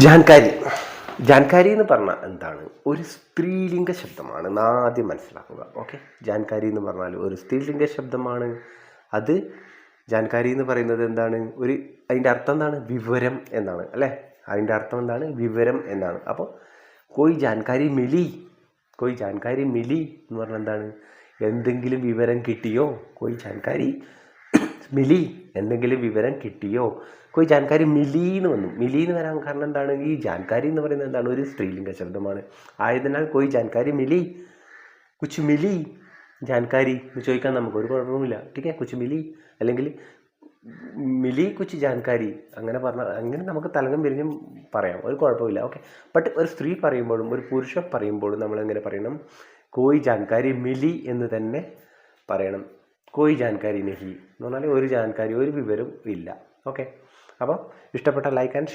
ജാൻകാരി. ജാൻകാരി എന്ന് പറഞ്ഞാൽ എന്താണ്? ഒരു സ്ത്രീലിംഗ ശബ്ദമാണ്. ആദ്യം മനസ്സിലാക്കുക. ഓക്കെ ജാൻകാരി എന്ന് പറഞ്ഞാൽ ഒരു സ്ത്രീലിംഗ ശബ്ദമാണ്. അത് ജാൻകാരി എന്ന് പറയുന്നത് എന്താണ്? ഒരു അതിന്റെ അർത്ഥം എന്താണ്? വിവരം എന്നാണ്. അല്ലേ? അതിന്റെ അർത്ഥം എന്താണ്? വിവരം എന്നാണ്. അപ്പോൾ കോയി ജാൻകാരി മിലി. കോയി ജാൻകാരി മിലി എന്ന് പറഞ്ഞാൽ എന്താണ്? എന്തെങ്കിലും വിവരം കിട്ടിയോ? കോയി ജാൻകാരി മിലി. എന്തെങ്കിലും വിവരം കിട്ടിയോ? കോയി ജാൻകാരി മിലി വന്നു. മിലി വരാൻ കാരണം എന്താണ്? ഈ ജാൻകാരി എന്ന് പറയുന്നത് എന്താണ്? ഒരു സ്ത്രീലിംഗ ശബ്ദമാണ്. ആയതിനാൽ കോയി ജാൻകാരി മിലി കുച്ച് മിലി ജാൻകാരി എന്ന് ചോദിക്കാൻ നമുക്ക് ഒരു കുഴപ്പമില്ല ടീക്കെ കുച്ച് മിലി അല്ലെങ്കിൽ മിലി കുച്ച് ജാൻകാരി അങ്ങനെ പറഞ്ഞാൽ അങ്ങനെ നമുക്ക് തലങ്ങും പിരിഞ്ഞും പറയാം. ഒരു കുഴപ്പമില്ല ഓക്കെ. ബട്ട് ഒരു സ്ത്രീ പറയുമ്പോഴും ഒരു പുരുഷൻ പറയുമ്പോഴും നമ്മൾ എങ്ങനെ പറയണം? കോയി ജാൻകാരി മിലി എന്ന് തന്നെ പറയണം. കോയി ജാൻകാരി നഹി എന്ന് പറഞ്ഞാൽ ഒരു ജാൻകാരി ഒരു വിവരവും ഇല്ല ഓക്കെ അപ്പോൾ ഇഷ്ടപ്പെട്ട ലൈക്ക് ആൻഡ്